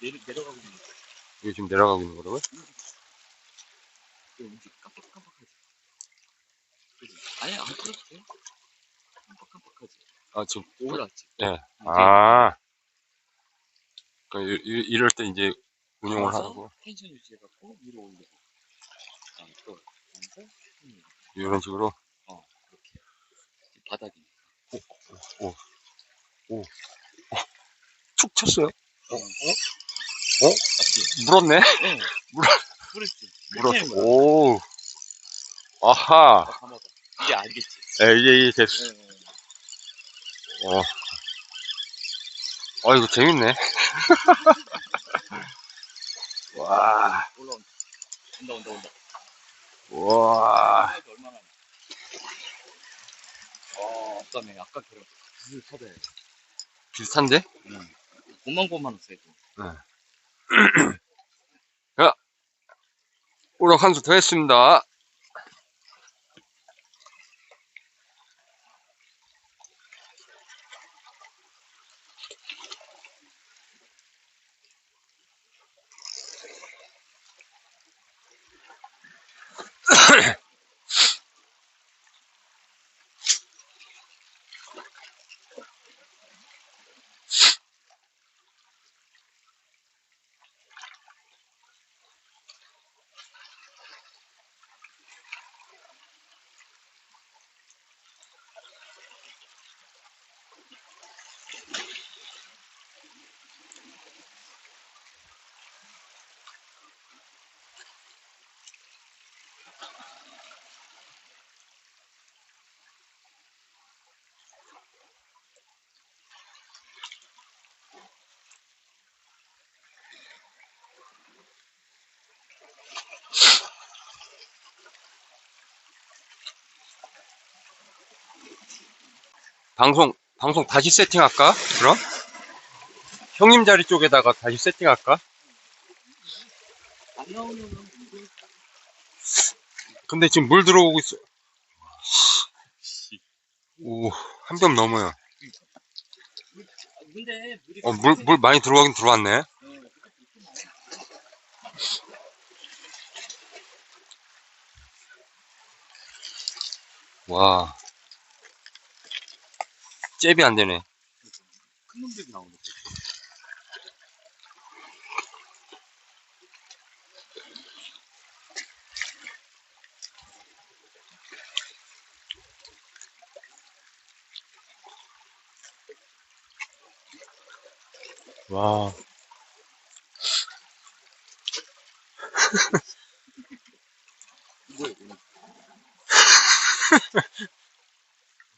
내려, 내려가고 있는 거. 이게 지금 내려가고 있는 거라고요? 이거 움직 깜빡깜빡하지. 그지? 아예 안 풀어도 돼. 깜빡깜빡하지. 아, 지금, 올랐지. 예. 이제 아. 그, 이, 이- 이럴 때 이제 운용을 하고, 텐션 유지해갖고 위로 올리고. 아, 또. 이런 식으로. 어, 그렇게. 바닥이. 툭 쳤어요? 어? 어? 맞지? 물었네? 응. 물어- 물었지. 물었어. 오. 아하. 이제 알겠지. 에, 이게, 이게 됐어. 응. 어. 아, 이거 재밌네. 와. 올라온다. 온다, 온다, 온다. 와. 얼마나? 어, 아까네. 아까 걔랑 비슷하대. 비슷한데? 응. 고만고만 세고. 우럭 한 수 더 했습니다. 방송, 방송 다시 세팅할까? 그럼? 형님 자리 쪽에다가 다시 세팅할까? 근데 지금 물 들어오고 있어. 오, 한뼘 넘어요. 어, 물, 물 많이 들어가긴 들어왔네. 응. 와. 잽이 안 되네. 큰 놈들이 나오는 거. 와.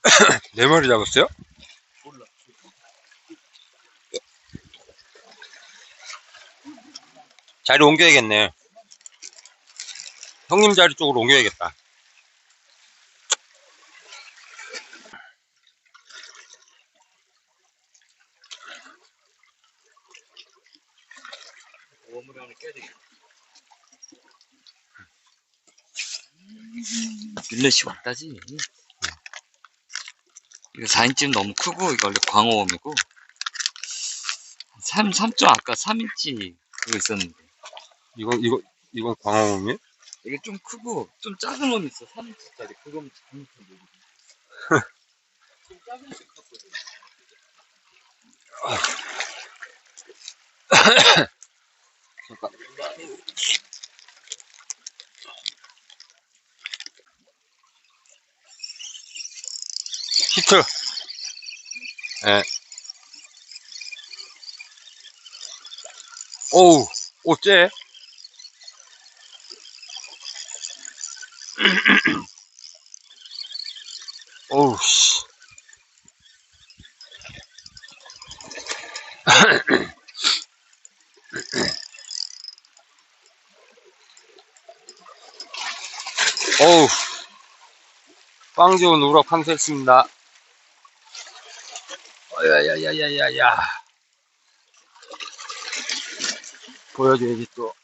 네 마리 잡았어요? 몰라. 자리 옮겨야겠네. 형님 자리 쪽으로 옮겨야겠다. 밀렛이 왔다지. 이거 4인치는 너무 크고, 이거 원래 광어웜이고. 3, 3점 아까 3인치 그거 있었는데. 이건, 이거, 이건 광어몸이? 이게 좀 크고, 좀 작은 웜이 있어. 3인치짜리. 그거면 잘못한 거거든. 좀 작은 게 컸거든. 잠깐. 히트. 예. 오우, 오, 쟤. 오우, 씨. 어우, 빵 좋은 우럭 판세했습니다. 야야야야야야. 보여줘야지 또.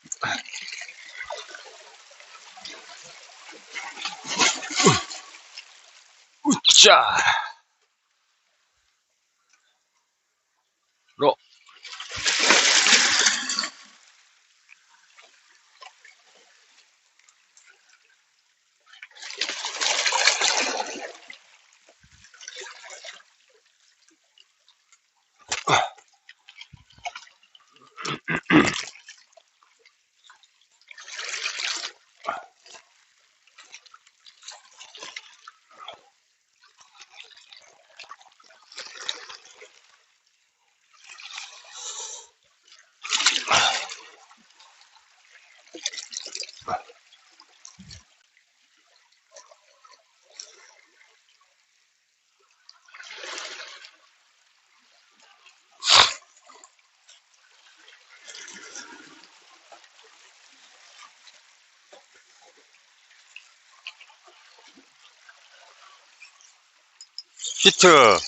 우 히트.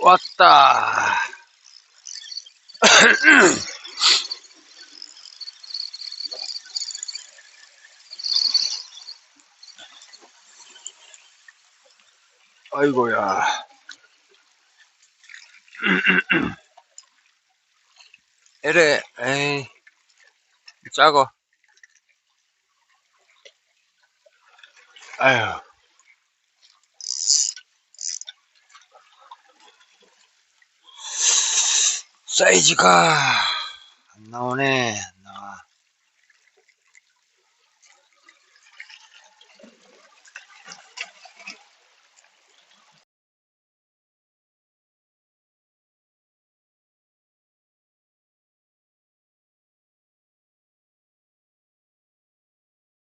왔다. 아이고야. 에레, 에이, 작어. 아휴. 사이즈가 안 나오네.